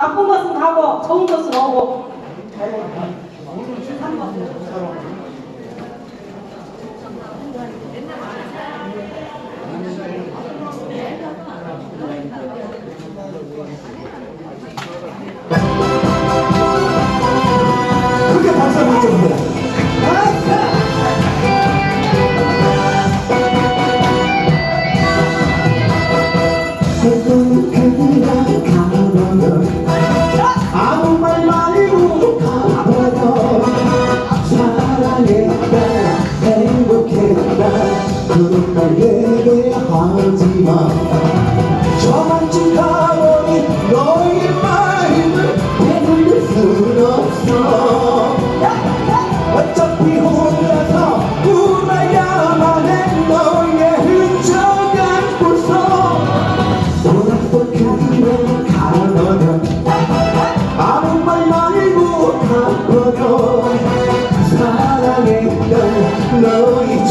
나쁜 것은 가고 좋은 것은 오고 그렇게 박수 한번 쳐주세요. 그건 그런 말 얘기하지마. 저만 지나버린 너의 마음을 되돌릴 순 없어. 어차피 혼자서 울어야만 해. 너의 흔적 안고서 돌아서 그냥 가버려. 아무 말 말고 가버려 사랑했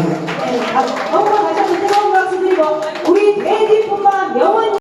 Amén.